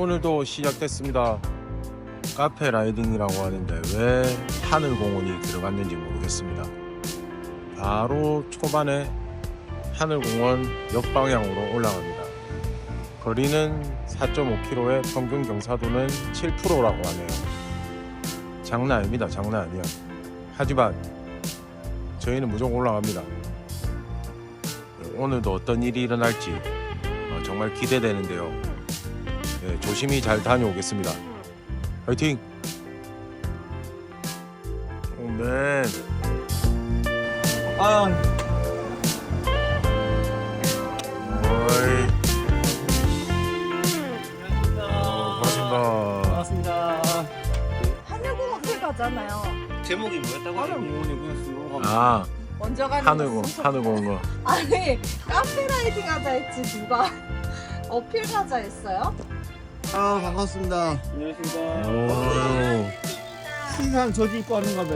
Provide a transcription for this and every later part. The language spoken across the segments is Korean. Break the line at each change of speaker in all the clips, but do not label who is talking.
오늘도 시작됐습니다. 카페 라이딩이라고 하는데 왜 하늘공원이 들어갔는지 모르겠습니다. 바로 초반에 하늘공원 옆방향으로 올라갑니다. 거리는 4.5km에 평균 경사도는 7%라고 하네요. 장난 아닙니다. 장난 아니야. 하지만 저희는 무조건 올라갑니다. 오늘도 어떤 일이 일어날지 어, 정말 기대되는데요. 네, 조심히 잘 다녀오겠습니다. 화이팅! 오맨
아,
어이 어, 반갑습니다.
반갑습니다.
하늘공원 앞에 가잖아요.
제목이 뭐였다고? 하늘공원이 그냥 수로
아
먼저 가는
하늘공
거.
하늘공원
아니 카페 라이딩 하자 했지 누가 어필 가자 했어요?
아 반갑습니다.
안녕하십니까.
오
신상 저지 입고 하는가 봐.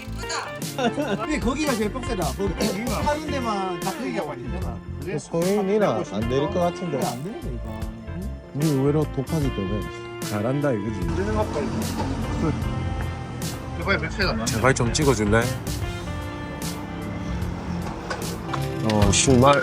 이쁘다.
근데 거기가 제일 빡세다. 거기 하는 데만 딱 얘기가 많이 되잖아.
성인이나 안 내릴 것 같은데
안 되는 거니까.
니 의외로 독하기 때문에 잘한다 이거지
이번에 몇 차이가 나?
제발 좀 찍어줄래? 어 신발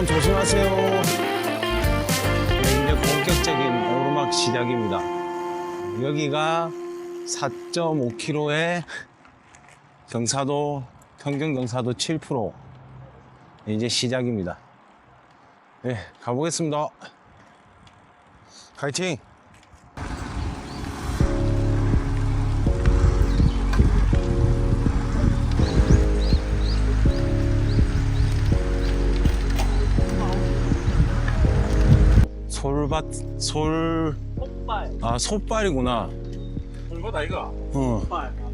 세니까 조심하세요. 네, 이제 본격적인 오르막 시작입니다. 여기가 4.5km의 경사도, 평균 경사도 7% 이제 시작입니다. 네, 가보겠습니다.
파이팅 솔밭 솔
폭발.
아 솥발이구나.
이거 다 이거.
어.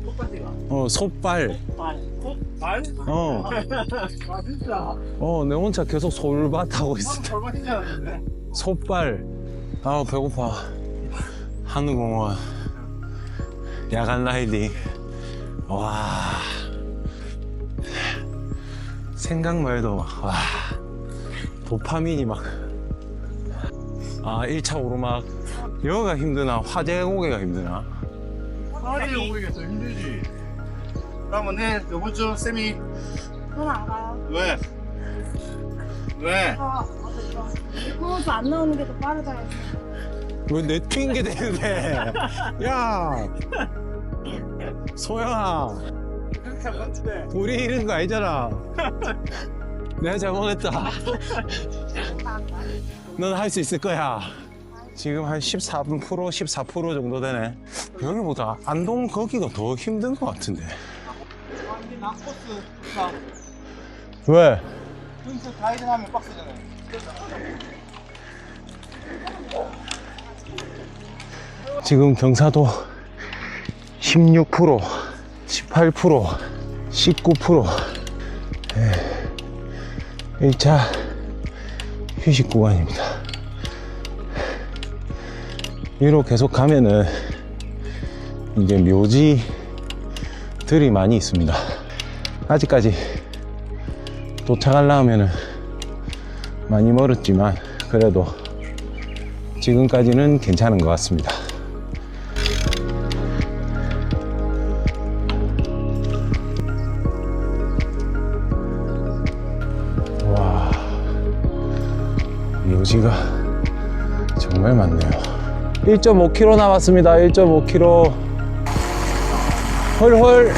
폭발이가.
어 솥발.
폭발. 폭발?
어,
아 진짜.
어, 내 혼자 계속 솔밭 하고 있어.
절반인 줄 알았는데.
솥발. 아우 배고파. 한우공원. 야간 라이딩. 와. 생각만 해도 막, 와. 도파민이 막. 아, 1차 오르막. 여기가 힘드나? 화재 고개가 힘드나?
파리 오겠어 힘들지. 그러면 해 요번 주 쌤이
전안 가요.
왜? 왜?
아 어떡해. 공원도 안 나오는 게 더 빠르다 해서.
왜내 핑계 대는데? 야! 소영아, 우리 이런 거 아니잖아. 내가 잘못했다. 넌 할 수 있을 거야. 지금 한 14분 프로, 14% 정도 되네. 여기보다 안동 거기가 더 힘든 것 같은데.
완전 낙코스
왜?
여기서 가이드 하면 빡세잖아.
지금 경사도 16%, 18%, 19%. 예. 1차 휴식 구간입니다. 위로 계속 가면은 이제 묘지들이 많이 있습니다. 아직까지 도착하려면은 많이 멀었지만 그래도 지금까지는 괜찮은 것 같습니다. 묘지가 정말 많네요. 1.5km 남았습니다. 1.5km.
헐헐.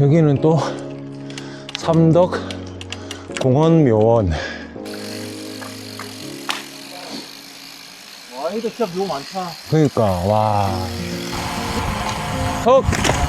여기는 또 삼덕 공원 묘원.
와 이거 진짜 묘 많다
그러니까 와. 헉.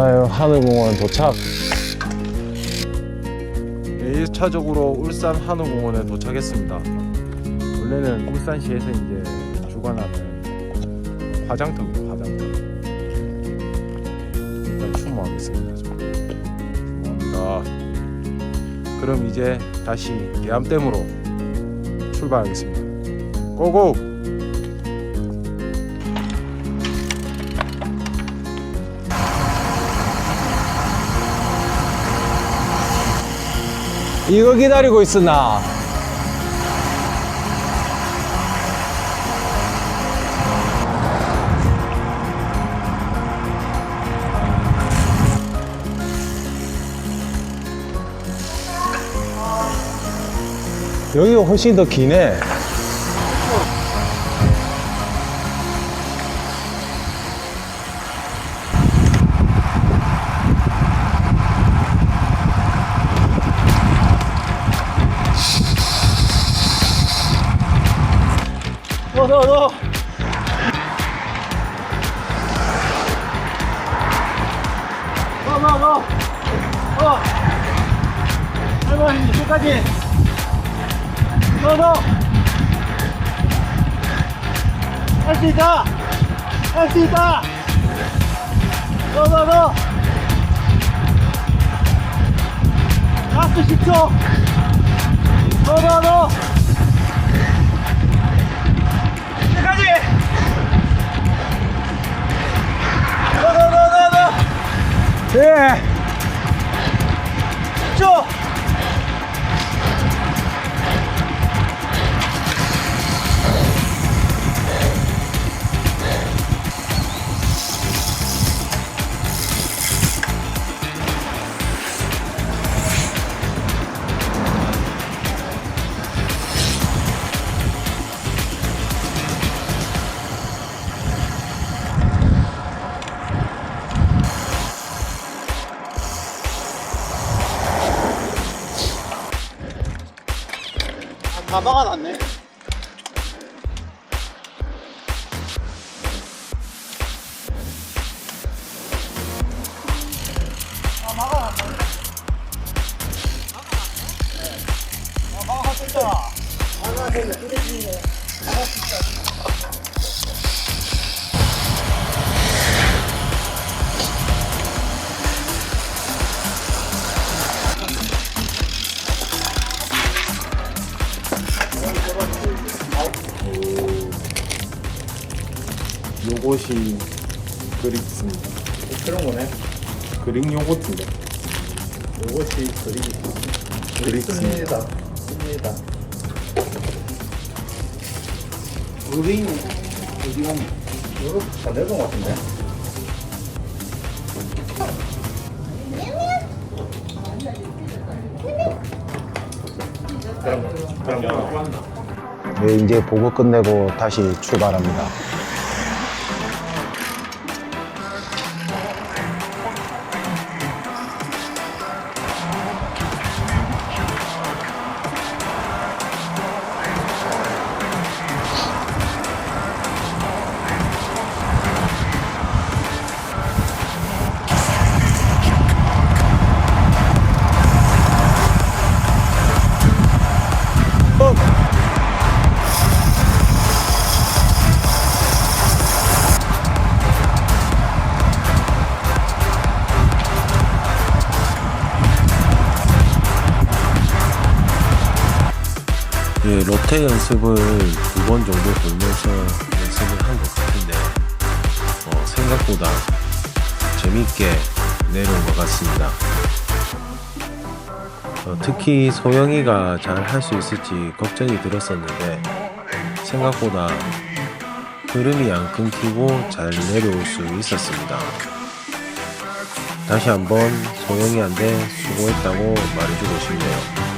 아유 하늘공원 도착. 1차적으로 울산 한우공원에 도착했습니다. 원래는 울산시에서 이제 주관하는 화장터입니다. 화장터. 일단 추모하겠습니다. 좀. 추모합니다. 그럼 이제 다시 계암댐으로 출발하겠습니다. 고고! 이거 기다리고 있으나. 여기가 훨씬 더 기네
너 너 너 너 너 너 어. 할머니 끝까지. 너 너 할 수 있다. 할 수 있다. 너 너 너 라스트 10초. 너 너 너 예쭉 다 막아놨네. 아, 막아놨네. 아, 막아놨다.
요것이 그릭스입니다
그런 거네.
그릭 요거트인데
요것이 그리기
그릭스입니다
씁니다. 우리 어디 가면 요렇게 다 내본 것 같은데. 그럼 그럼
네 이제 보고 끝내고 다시 출발합니다 예, 로테 연습을 두 번 정도 돌면서 연습을 한 것 같은데 어, 생각보다 재밌게 내려온 것 같습니다. 어, 특히 소영이가 잘 할 수 있을지 걱정이 들었었는데 생각보다 흐름이 안 끊기고 잘 내려올 수 있었습니다. 다시 한번 소영이한테 수고했다고 말해주고 싶네요.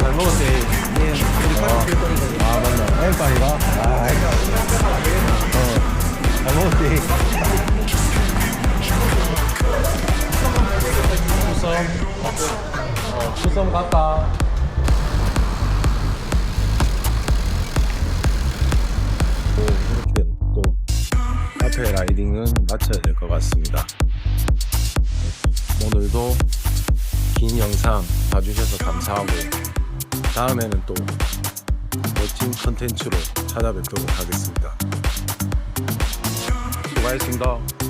잘 먹었지? 아, 맞나? 엠빵이가? 아, 어, 잘 먹었지? 추섬. 어, 추섬 갔다.
또 이렇게 또 라이딩은 마쳐야 될 것 같습니다. 오늘도 긴 영상 봐주셔서 감사하고 다음에는 또 멋진 컨텐츠로 찾아뵙도록 하겠습니다. 수고하셨습니다.